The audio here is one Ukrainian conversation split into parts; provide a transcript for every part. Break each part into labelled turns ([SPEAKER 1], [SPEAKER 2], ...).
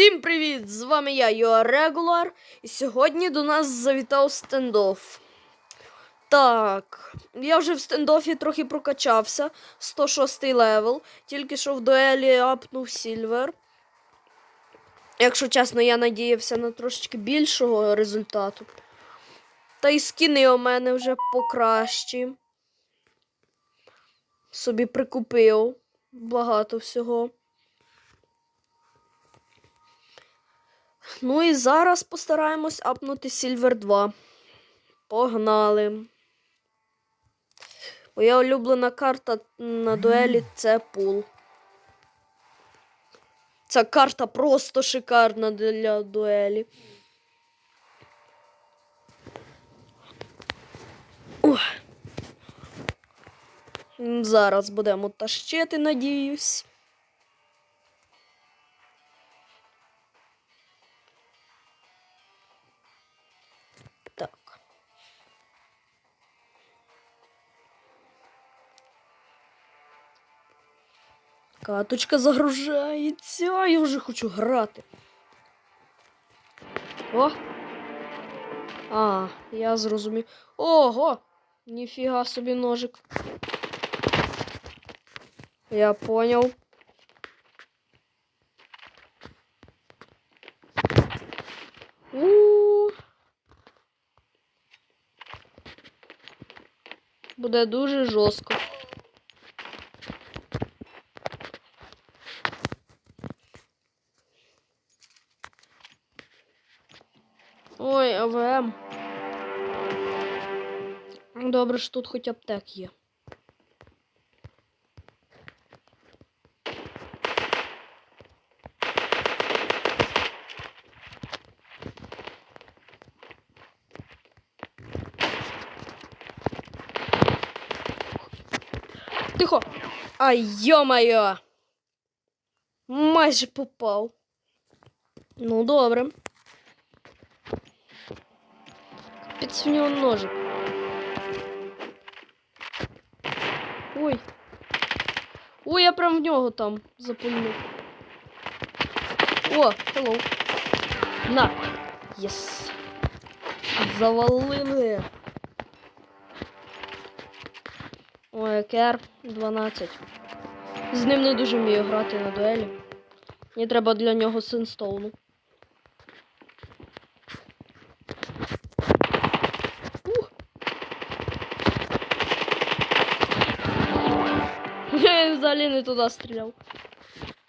[SPEAKER 1] Всім привіт! З вами я, Йоа Регулар, і сьогодні до нас завітав стендоф. Так, я вже в стендофі трохи прокачався. 106 левел. Тільки що в дуелі апнув Сільвер. Якщо чесно, я надіявся на трошечки більшого результату. Та й скіни у мене вже покращі. Собі прикупив багато всього. Ну і зараз постараємось апнути Silver 2. Погнали. Моя улюблена карта на дуелі це пул. Ця карта просто шикарна для дуелі. Ух. Зараз будемо тащити, надіюсь. Каточка загружається. Я вже хочу грати. О! А, я зрозумів. Ого! Ніфіга собі ножик. Я поняв. У. Буде дуже жорстко. АВМ. Добре, що тут хоч аптек є. Тихо. Ай, йо-моє. Майже попав. Ну, добре. Капець в нього ножик. Ой. Ой, я прям в нього там запульнув. О, хеллоу. На. Єс. Завалили. Ой, Кер 12. З ним не дуже вмію грати на дуелі. Мені треба для нього синстоуну. Ух. Я взагалі не туди стріляв.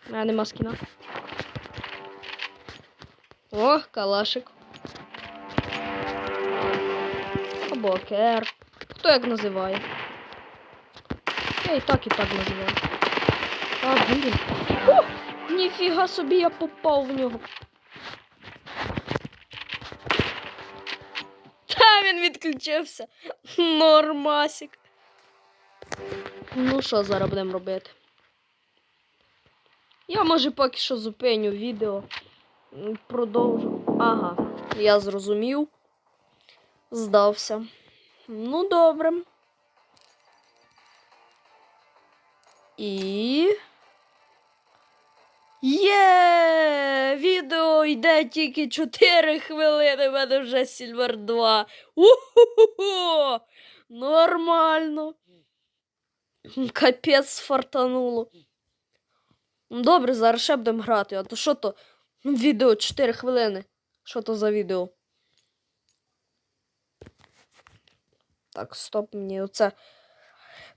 [SPEAKER 1] У мене нема скіна. О, калашик. Або кер. Хто як називає? Я і так, і так називаю. А, блін. О, ніфіга собі я попав в нього. Та він відключився. Нормасик. Ну що зараз будемо робити? Я може поки що зупиню відео. Продовжу. Ага, я зрозумів. Здався. Ну, добре. І. Є! Відео йде тільки 4 хвилини, в мене вже Сільвер 2. Уху! Нормально. Капець фартануло. Ну, Добре, зараз ще будемо грати, а то що то? Відео 4 хвилини. Що то за відео? Так, стоп, мені оце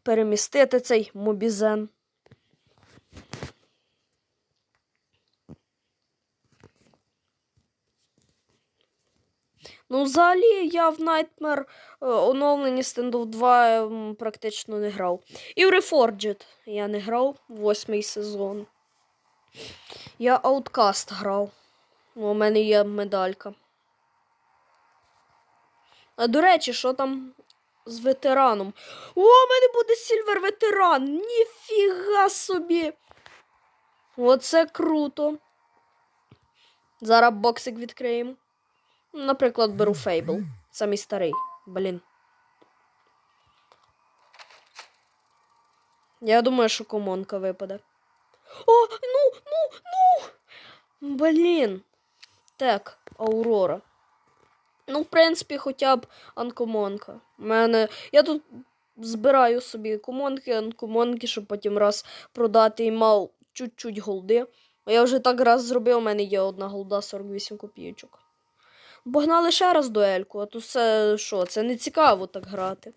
[SPEAKER 1] перемістити цей мобізен. Ну, взагалі, я в Nightmare е, оновлені Standoff 2 практично не грав. І в Reforged я не грав восьмий сезон. Я Outcast грав. У мене є медалька. А до речі, що там з ветераном? О, у мене буде Сільвер ветеран! Ніфіга собі! Оце круто. Зараз боксик відкриємо. Наприклад, беру Фейбл. Самий старий. Блін. Я думаю, що комонка випаде. О, ну, ну, ну! Блін. Так, Аурора. Ну, в принципі, хоча б анкомонка. Мене. Я тут збираю собі комонки, анкомонки, щоб потім раз продати і мав чуть-чуть голди. А я вже так раз зробив, у мене є одна голда 48 копійочок. Погнали ще раз дуельку, а то все що, це не цікаво так грати.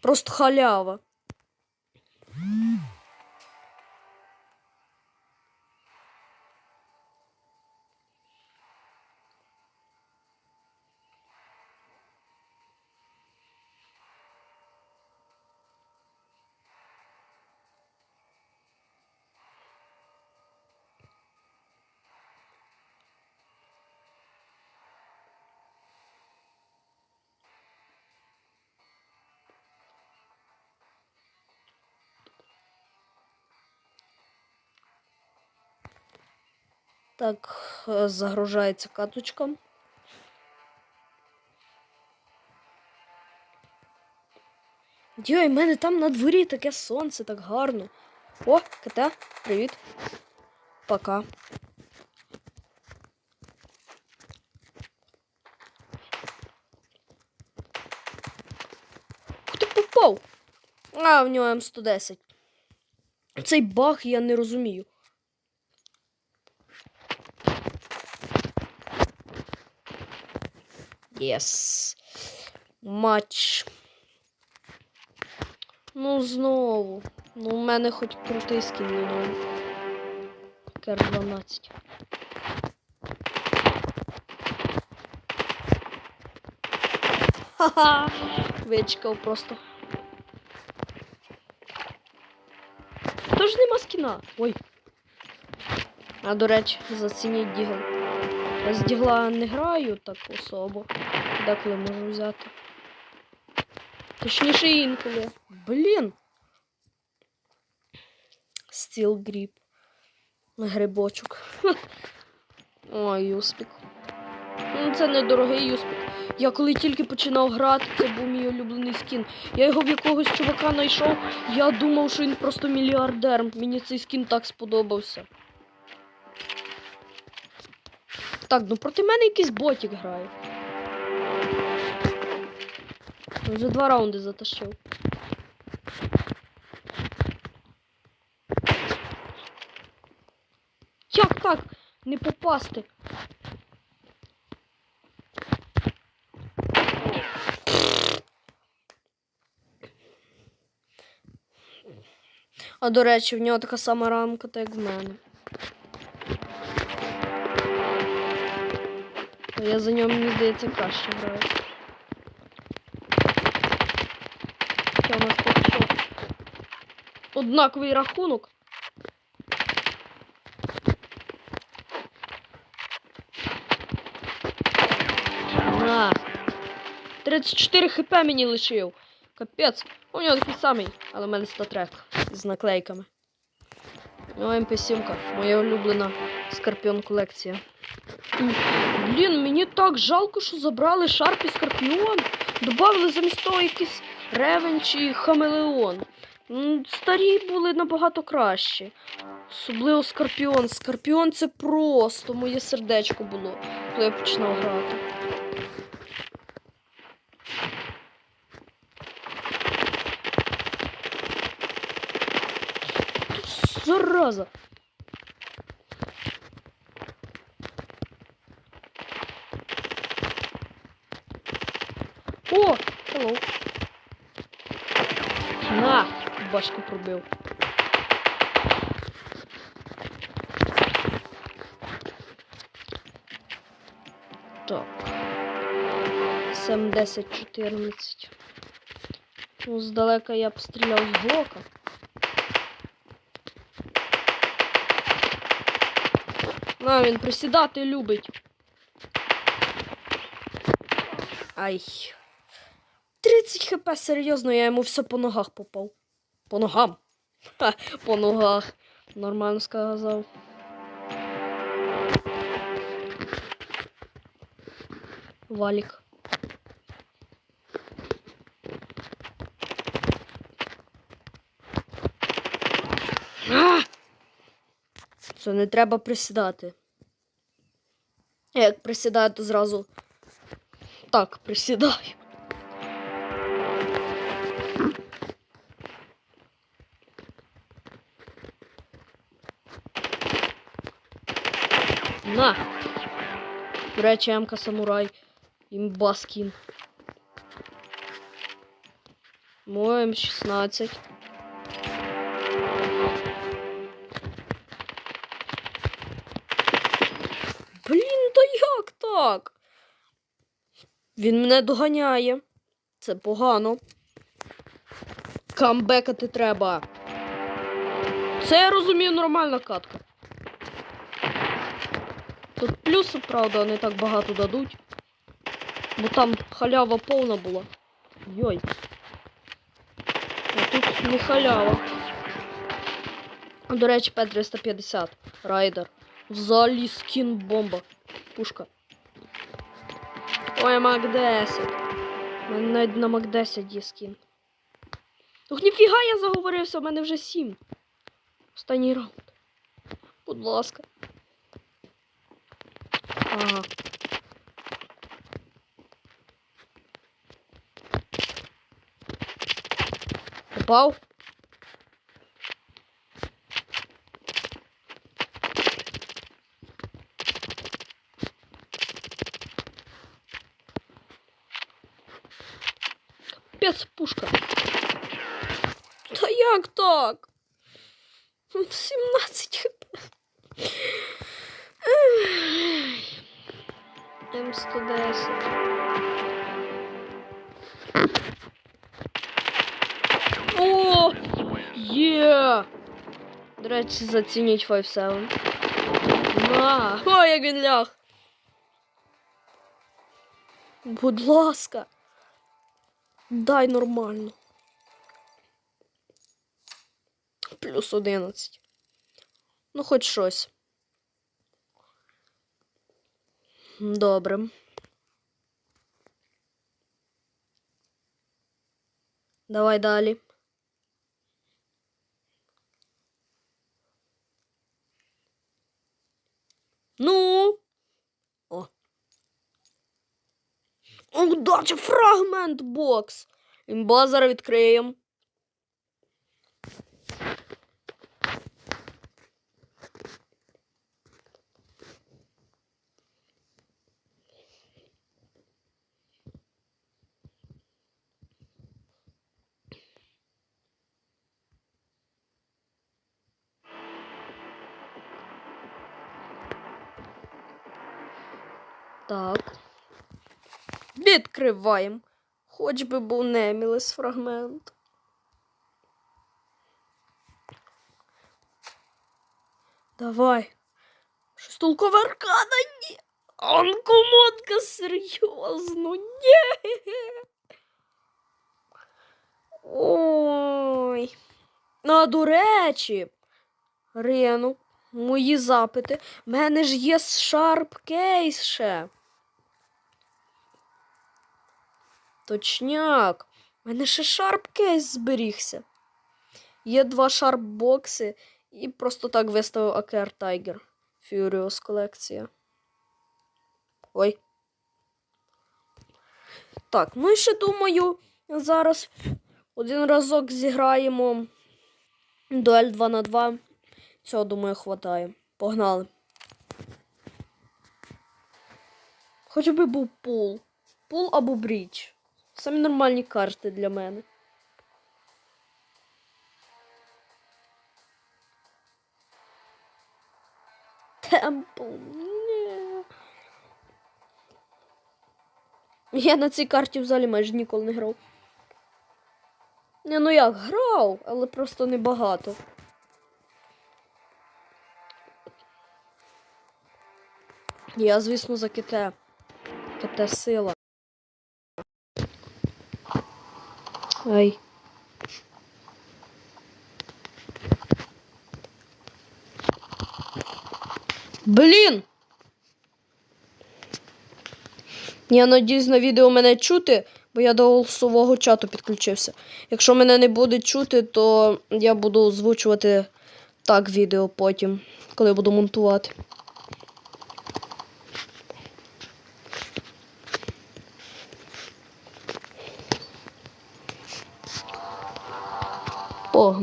[SPEAKER 1] Просто халява. Так, е, загружається каточка. Дьой, в мене там на дворі таке сонце, так гарно. О, КТ, привіт. Пока. Хто попав? А, в нього М110. Цей баг я не розумію. Єс. Матч. Ну, знову. Ну, у мене хоч крутий скін новий. Кер 12. Ха-ха! Вичекав просто. Тож нема скіна. Ой. А до речі, зацініть дігл. Я з дігла не граю так особо. Деколи можу взяти. Точніше інколи. Блін. Стіл гріб. Грибочок. Ой, юспік. Ну, Це недорогий юспік. Я коли тільки починав грати, це був мій улюблений скін. Я його в якогось чувака знайшов. Я думав, що він просто мільярдер. Мені цей скін так сподобався. Так, ну проти мене якийсь ботик грає. Вже два раунди затащив. Як так? Не попасти. А до речі, в нього така сама рамка, так як в мене. А я за нього, мені здається, краще граю. Що у нас тут що? Однаковий рахунок. На. 34 хп мені лишив. Капець. У нього такий самий, але в мене статрек з наклейками. Ну, МП7, моя улюблена Скорпіон колекція. Блін, мені так жалко, що забрали Шарп і Скорпіон. Добавили замість того якийсь Ревен чи Хамелеон. Старі були набагато кращі. Особливо Скорпіон. Скорпіон це просто моє сердечко було, коли я починав грати. Зараза! О! Hello. На! Башку пробив. Так. 7, 10, 14. Ну, здалека я б з блока. На, він присідати любить. Ай. 30 хп, серйозно, я йому все по ногах попав. По ногам. Ха, по ногах. Нормально сказав. Валік. А! Все, не треба присідати. Як присідаю, то зразу. Так, присідаю. До речі, М-ка самурай. Імба скін. Мой М16. Блін, то як так? Він мене доганяє. Це погано. Камбекати треба. Це я розумію нормальна катка. Тут плюси, правда, не так багато дадуть. Бо там халява повна була. Йой. А тут не халява. До речі, П-350. Райдер. Взагалі скін бомба. Пушка. Ой, Мак 10. У мене навіть на Мак 10 є скін. Ох, ніфіга я заговорився, у мене вже 7. Останній раунд. Будь ласка. Ага. Попав? Капець пушка. Та як так? 17 М110. О! Є! До речі, зацініть 5-7. На! О, як він ляг! Будь ласка. Дай нормально. Плюс 11. Ну, хоч щось. Добре. Давай далі. Ну. О. Удача, фрагмент бокс. Імба зараз відкриємо. Відкриваємо. Хоч би був Немілес фрагмент. Давай. Щось толкове аркада? Ні. Анкомодка, серйозно, ні. Ой. А до речі, Рену, мої запити. В мене ж є шарп кейс ще. Точняк. У мене ще шарп кейс зберігся. Є два шарп бокси і просто так виставив AKR Tiger. Furious колекція. Ой. Так, ну і ще думаю, зараз один разок зіграємо дуель 2 на 2. Цього, думаю, хватає. Погнали. Хоч би був пул. Пул або бріч. Самі нормальні карти для мене. Темпл. Ні. Я на цій карті взагалі майже ніколи не грав. Не, ну як грав, але просто небагато. Я, звісно, за КТ. КТ сила. Ай. Блін! Я надіюсь, на відео мене чути, бо я до голосового чату підключився. Якщо мене не буде чути, то я буду озвучувати Так, відео потім, коли буду монтувати.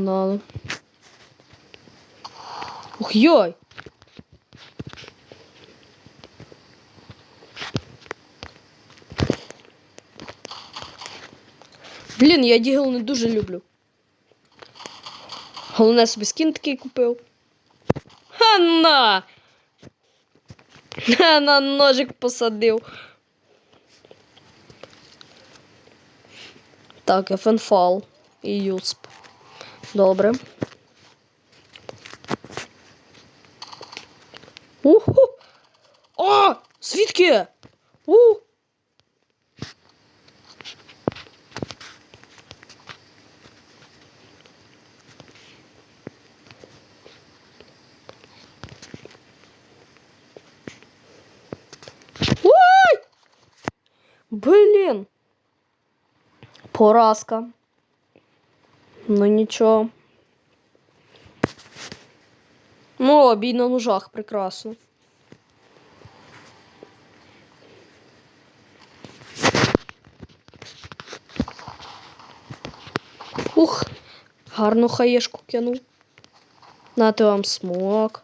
[SPEAKER 1] Погнали. Ух йой! Блін, я дігл не дуже люблю. Головне собі скін такий купив. Ха на! Ха, на ножик посадив. Так, фенфал і юсп. Добре. Уху! О! Звідки? У! Блін. Поразка. Ну нічого. Ну, обій на ножах прекрасно. Ух, гарну хаєшку кинув. Нате вам смок.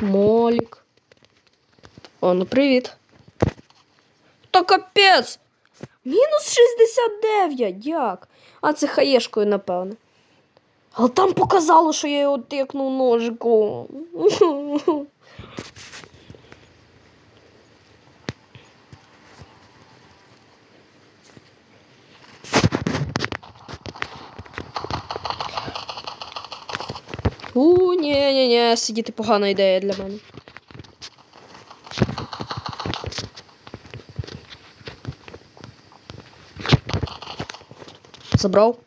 [SPEAKER 1] Молік. О, ну привіт. Та капець! Мінус 69, як? А це хаєшкою, напевне. Але там показало, що я його тикнув ножиком. У, ні, ні, ні, сидіти погана ідея для мене. Забрав.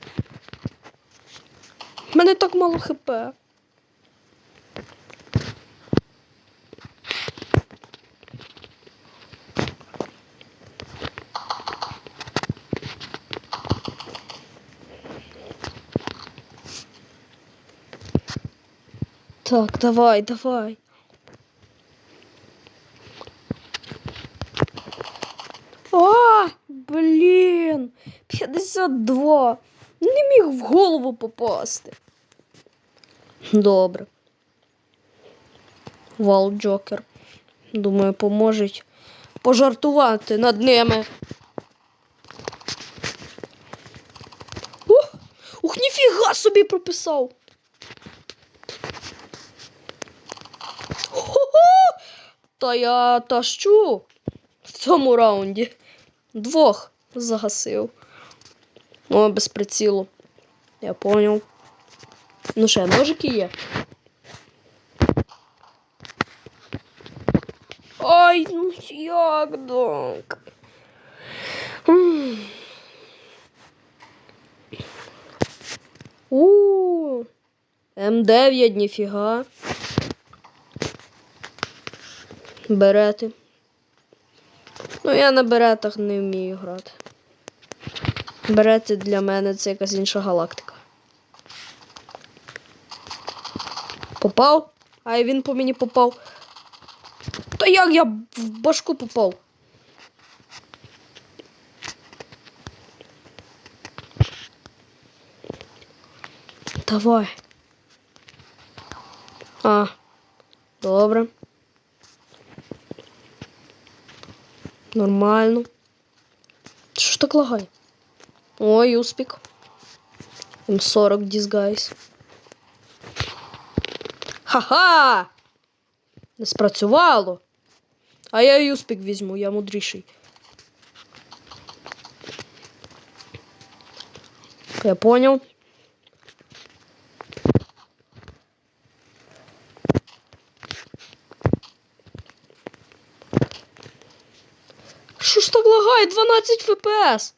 [SPEAKER 1] У мене так мало хп. Так, давай, давай. А, блін, 52. Не міг в голову попасти. Добре. Вал Джокер. Думаю, поможуть пожартувати над ними. Ух, ух, ніфіга собі прописав. Хо-хо! Та я тащу в цьому раунді. Двох загасив. О, без прицілу. Я понял. Ну ще, ножики є. Ай, ну як так? У. М9, ніфіга. Берети. Ну, я на беретах не вмію грати. Берети для мене це якась інша галактика. Попав? А він по мені попав. Та як я в башку попав? Давай. А, добре. Нормально. Що ж так лагає? Ой, успіх. М40 Disguise. Ха-ха! Не спрацювало. А я юспік візьму, я мудріший. Я понял. Що ж так лагає? 12 ФПС.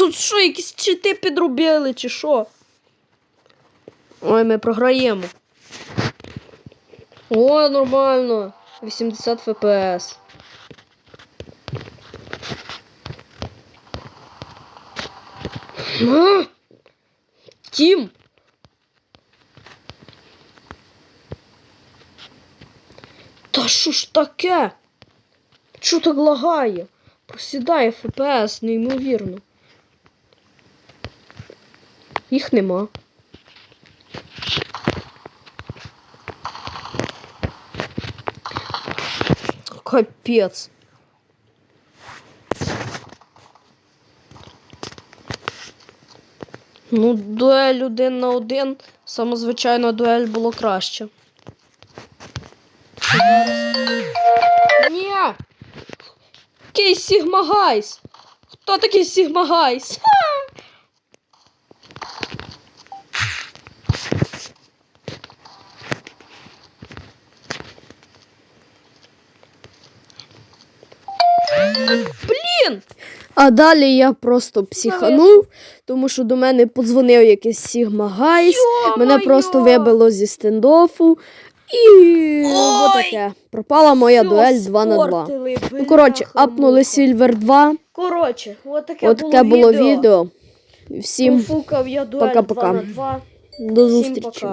[SPEAKER 1] Тут що, якісь чити підробили, чи що? Ой, ми програємо. О, нормально. 80 FPS. А? Тім. Та що ж таке? Чого так лагає? Просідає ФПС, неймовірно. Їх нема. Капець. Ну, дуель один на один. Саме звичайно, дуель було краще. Ні! Який Сігма Гайс? Хто такий Сігма Гайс? Ха! Блін! А далі я просто психанув, тому що до мене подзвонив якийсь Сігма Гайс. Мене просто вибило зі стендофу. І отаке. Пропала моя дуель 2 на 2. Ну, коротше, апнули Silver 2.
[SPEAKER 2] Коротше, отаке
[SPEAKER 1] Отаке було відео. Всім пока-пока.
[SPEAKER 2] 2 на 2.
[SPEAKER 1] до зустрічі.